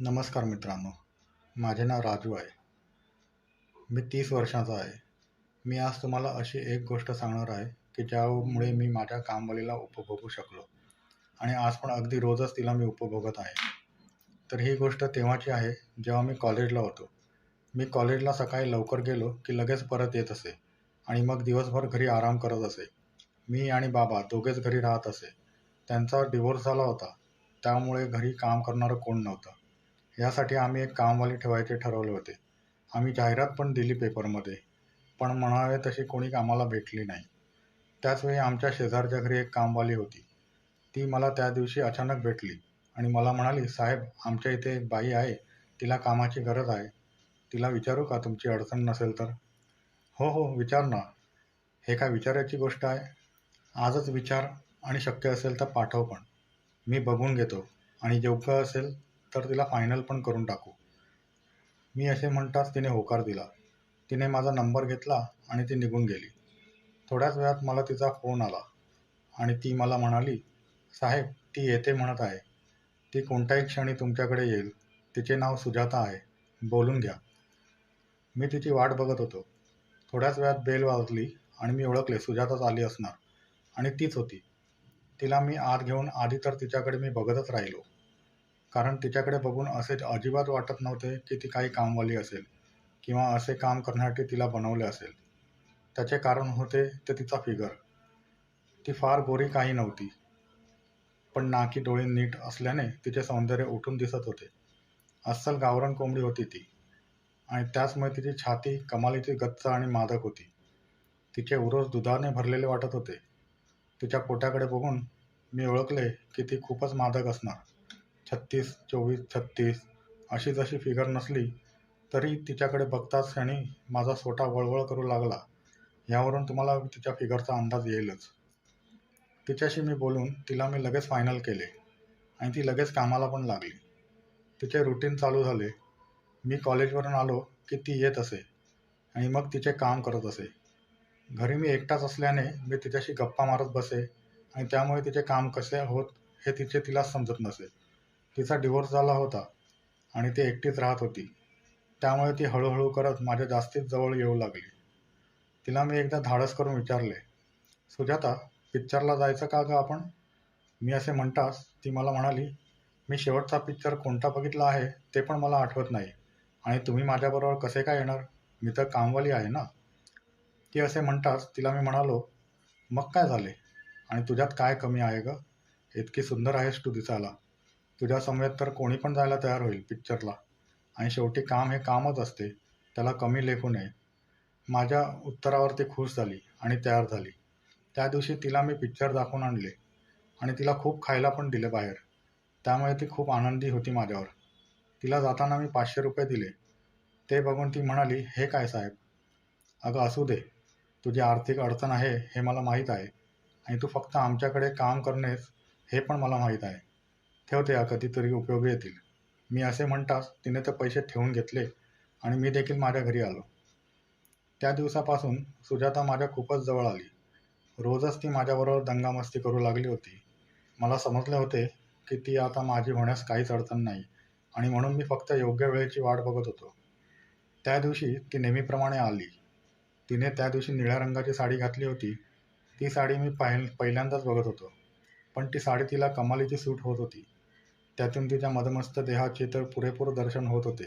नमस्कार मित्रांनो. माझे नाव राजू आहे. मी तीस वर्षाचा आहे. मी आज तुम्हाला अशी एक गोष्ट सांगणार आहे की ज्यामुळे मी माझ्या कामवालीला उपभोगू शकलो आणि आज पण अगदी रोजच तिला मी उपभोगत आहे. तर ही गोष्ट तेव्हाची आहे जेव्हा मी कॉलेजला होतो. मी कॉलेजला सकाळी लवकर गेलो की लगेच परत येत असे आणि मग दिवसभर घरी आराम करत असे. मी आणि बाबा दोघेच घरी राहत असे. त्यांचा डिवोर्स झाला होता. त्यामुळे घरी काम करणारं कोण नव्हतं. यासाठी आम्ही एक कामवाली ठेवायचे ठरवले होते. आम्ही जाहिरात पण दिली पेपरमध्ये पण म्हणावे तशी कोणी कामाला भेटली नाही. त्याचवेळी आमच्या शेजारच्या घरी एक कामवाली होती. ती मला त्या दिवशी अचानक भेटली आणि मला म्हणाली साहेब आमच्या इथे एक बाई आहे तिला कामाची गरज आहे. तिला विचारू का तुमची अडचण नसेल तर? हो हो विचार ना. हे काय विचारायची गोष्ट आहे? आजच विचार आणि शक्य असेल तर पाठव पण. मी बघून घेतो आणि योग्य असेल तर तिला फायनल पण करून टाकू. मी असे म्हणताच तिने होकार दिला. तिने माझा नंबर घेतला आणि ती निघून गेली. थोड्याच वेळात मला तिचा फोन आला आणि ती मला म्हणाली साहेब ती येते म्हणत आहे. ती कोणत्याही क्षणी तुमच्याकडे येईल. तिचे नाव सुजाता आहे. बोलून घ्या. मी तिची वाट बघत होतो. थोड्याच वेळात बेल वाजली आणि मी ओळखले सुजाताच आली असणार. आणि तीच होती. तिला मी आत घेऊन आधी तर तिच्याकडे मी बघतच राहिलो. कारण तिच्याकडे बघून असे अजिबात वाटत नव्हते की ती काही कामवाली असेल किंवा असे काम करण्यासाठी तिला बनवले असेल. त्याचे कारण होते ते तिचा फिगर. ती फार गोरी काही नव्हती. पण नाकी डोळे नीट असल्याने तिचे सौंदर्य उठून दिसत होते. अस्सल गावरण कोंबडी होती ती. आणि त्याचमुळे तिची छाती कमालीची गच्च आणि मादक होती. तिचे उरोज दुधाने भरलेले वाटत होते. तिच्या पोटाकडे बघून मी ओळखले की ती खूपच मादक असणार. छत्तीस चोवीस छत्तीस अशी जशी फिगर नसली तरी तिच्याकडे बघताच क्षणी माझा सोटा वळवळ करू लागला. यावरून तुम्हाला तिच्या फिगरचा अंदाज येईलच. तिच्याशी मी बोलून तिला मी लगेच फायनल केले आणि ती लगेच कामाला पण लागली. तिचे रुटीन चालू झाले. मी कॉलेजवरून आलो की ती येत असे आणि मग तिचे काम करत असे. घरी मी एकटाच असल्याने मी तिच्याशी गप्पा मारत बसे आणि त्यामुळे तिचे काम कसे होत हे तिचे तिला समजत नसे. तिचा डिवोर्स झाला होता आणि ती एकटीच राहत होती. त्यामुळे ती हळूहळू करत माझ्या जास्तीत जवळ येऊ लागली. तिला मी एकदा धाडस करून विचारले सुजाता पिक्चरला जायचं का गं आपण? मी असे म्हणताच ती मला म्हणाली मी शेवटचा पिक्चर कोणता बघितला आहे ते पण मला आठवत नाही आणि तुम्ही माझ्याबरोबर कसे काय येणार? मी तर कामवाली आहे ना? ती असे म्हणताच तिला मी म्हणालो मग काय झाले? आणि तुझ्यात काय कमी आहे गं? इतकी सुंदर आहेस तू दिसायला. तुझ्या समवेत तर कोणी पण जायला तयार होईल पिक्चरला आणि शेवटी काम हे कामच असते त्याला कमी लेखू नये. माझ्या उत्तरावर ती खुश झाली आणि तयार झाली. त्या दिवशी तिला मी पिक्चर दाखवून आणले आणि तिला खूप खायला पण दिले बाहेर. त्यामुळे ती खूप आनंदी होती माझ्यावर. तिला जाताना मी पाचशे रुपये दिले. ते बघून ती म्हणाली हे काय साहेब? अगं असू दे. तुझी आर्थिक अडचण आहे हे मला माहीत आहे. आणि तू फक्त आमच्याकडे काम करणेस हे पण मला माहीत आहे. ठेवते या कधीतरी उपयोगी येतील. मी असे म्हणताच तिने ते पैसे ठेवून घेतले आणि मी देखील माझ्या घरी आलो. त्या दिवसापासून सुजाता माझ्या खूपच जवळ आली. रोजच ती माझ्याबरोबर दंगामस्ती करू लागली होती. मला समजले होते की ती आता माझी होण्यास काहीच अडचण नाही आणि म्हणून मी फक्त योग्य वेळेची वाट बघत होतो. त्या दिवशी ती नेहमीप्रमाणे आली. तिने त्या दिवशी निळ्या रंगाची साडी घातली होती. ती साडी मी पाहि पहिल्यांदाच बघत होतो. पण ती साडी तिला कमालीची सूट होत होती. त्यातून तिच्या मदमस्त देहाचे तर पुरेपूर दर्शन होत होते.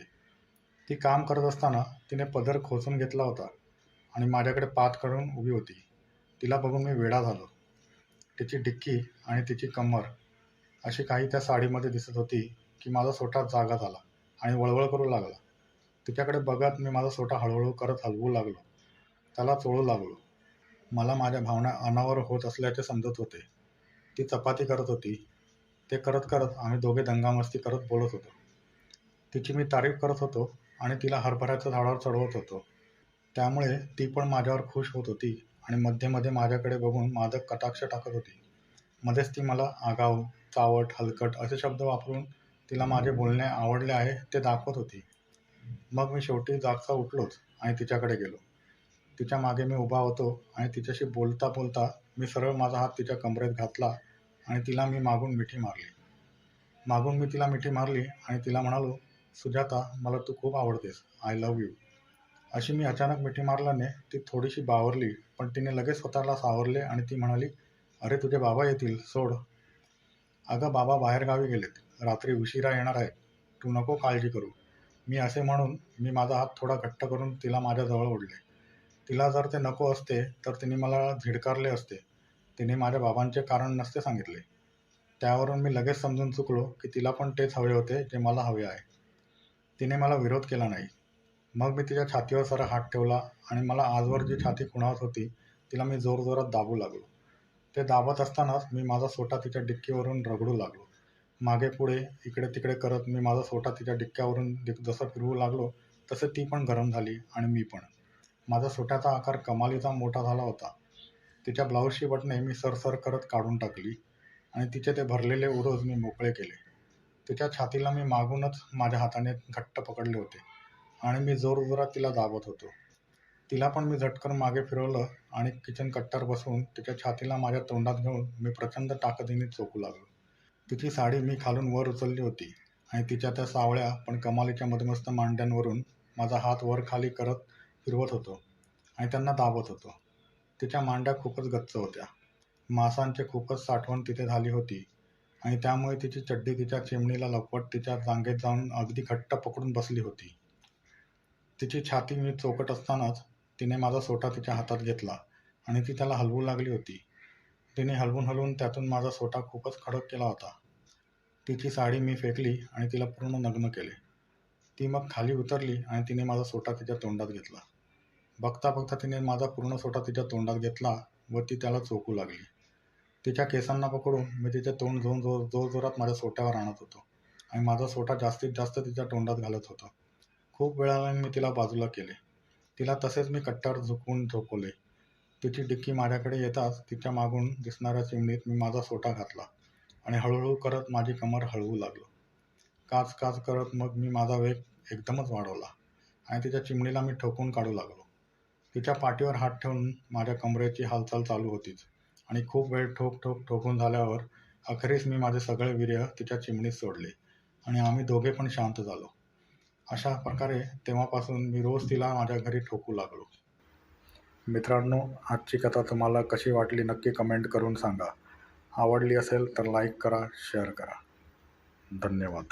ती काम करत असताना तिने पदर खोचून घेतला होता आणि माझ्याकडे पात करून उभी होती. तिला बघून मी वेडा झालो. तिची डिक्की आणि तिची कमर अशी काही त्या साडीमध्ये दिसत होती की माझा सोटा जागा झाला आणि वळवळ करू लागला. तिच्याकडे बघत मी माझा सोटा हळूहळू करत हलवू लागलो. त्याला चोळू लागलो. मला माझ्या भावना अनावर होत असल्याचे समजत होते. ती चपाती करत होती. ते करत करत आम्ही दोघे दंगामस्ती करत बोलत होतो. तिची मी तारीफ करत होतो आणि तिला हरभऱ्याच्या झाडावर चढवत होतो. त्यामुळे ती पण माझ्यावर खुश होत होती आणि मध्ये मध्ये माझ्याकडे बघून मादक कटाक्ष टाकत होती. मध्येच ती मला आगाऊ चावट हलकट असे शब्द वापरून तिला माझे बोलणे आवडले आहे ते दाखवत होती. मग मी शेवटी जागचा उठलोच आणि तिच्याकडे गेलो. तिच्यामागे मी उभा होतो आणि तिच्याशी बोलता बोलता मी सरळ माझा हात तिच्या कमरेत घातला आणि तिला मी मागून मिठी मारली. मागून मी तिला मिठी मारली आणि तिला म्हणालो सुजाता मला तू खूप आवडतेस. आय लव्ह यू अशी मी अचानक मिठी मारल्याने ती थोडीशी बावरली पण तिने लगेच स्वतःला सावरले आणि ती म्हणाली अरे तुझे बाबा येतील सोड. अगं बाबा बाहेरगावी गेलेत. रात्री उशिरा येणार आहेत. तू नको काळजी करू. मी असे म्हणून मी माझा हात थोडा घट्ट करून तिला माझ्याजवळ ओढले. तिला जर ते नको असते तर तिने मला झिडकारले असते. तिने माझ्या बाबांचे कारण नसते सांगितले. त्यावरून मी लगेच समजून चुकलो की तिला पण तेच हवे होते जे मला हवे आहे. तिने मला विरोध केला नाही. मग मी तिच्या छातीवर सारा हात ठेवला आणि मला आजवर जी छाती खुणावत होती तिला मी जोरजोरात दाबू लागलो. ते दाबत असतानाच मी माझा सोटा तिच्या डिक्कीवरून रगडू लागलो. मागे पुढे इकडे तिकडे करत मी माझा सोटा तिच्या डिक्क्यावरून जसं फिरवू लागलो तसे ती पण गरम झाली आणि मी पण. माझा सोट्याचा आकार कमालीचा मोठा झाला होता. तिच्या ब्लाऊजची बटणे मी सरसर करत काढून टाकली आणि तिचे ते भरलेले उरोज मी मोकळे केले. तिच्या छातीला मी मागूनच माझ्या हाताने घट्ट पकडले होते आणि मी जोरजोरात तिला दाबत होतो. तिला पण मी झटकन मागे फिरवलं आणि किचन कट्टर बसवून तिच्या छातीला माझ्या तोंडात घेऊन मी प्रचंड ताकदीने चोकू लागलो. तिची साडी मी खालून वर उचलली होती आणि तिच्या त्या सावळ्या पण कमालीच्या मधमस्त मांड्यांवरून माझा हात वर खाली करत फिरवत होतो आणि त्यांना दाबत होतो. तिच्या मांड्या खूपच गच्च होत्या. मांसांचे खूपच साठवण तिथे झाली होती आणि त्यामुळे तिची चड्डी तिच्या चिमणीला लपवत तिच्या जांगेत जाऊन अगदी घट्ट पकडून बसली होती. तिची छाती मी चोकट असतानाच तिने माझा सोटा तिच्या हातात घेतला आणि ती त्याला हलवू लागली होती. तिने हलवून हलवून त्यातून माझा सोटा खूपच खडक केला होता. तिची साडी मी फेकली आणि तिला पूर्ण नग्न केले. ती मग खाली उतरली आणि तिने माझा सोटा तिच्या तोंडात घेतला. बघता बघता तिने माझा पूर्ण सोटा तिच्या तोंडात घेतला व ती त्याला चोकू लागली. तिच्या केसांना पकडून मी तिचे तोंड जोर जोर जोरजोरात माझ्या सोट्यावर आणत होतो आणि माझा सोटा जास्तीत जास्त तिच्या तोंडात घालत होतो. खूप वेळाने मी तिला बाजूला केले. तिला तसेच मी कट्ट्यावर झुकवून झोपवले. तिची डिक्की माझ्याकडे येताच तिच्या मागून दिसणाऱ्या चिमणीत मी माझा सोटा घातला आणि हळूहळू करत माझी कमर हळवू लागलो. काच काच करत मग मी माझा वेग एकदमच वाढवला आणि तिच्या चिमणीला मी ठोकून काढू लागलो. तिच्या पाठीवर हात ठेवून माझ्या कमरेची हालचाल चालू होतीच. आणि खूप वेळ ठोक ठोक ठोकून झाल्यावर अखेरीस मी माझे सगळे वीर्य तिच्या चिमणीत सोडले आणि आम्ही दोघे पण शांत झालो. अशा प्रकारे तेव्हापासून मी रोज तिला माझ्या घरी ठोकू लागलो. मित्रांनो आजची कथा तुम्हाला कशी वाटली नक्की कमेंट करून सांगा. आवडली असेल तर लाईक करा शेअर करा. धन्यवाद.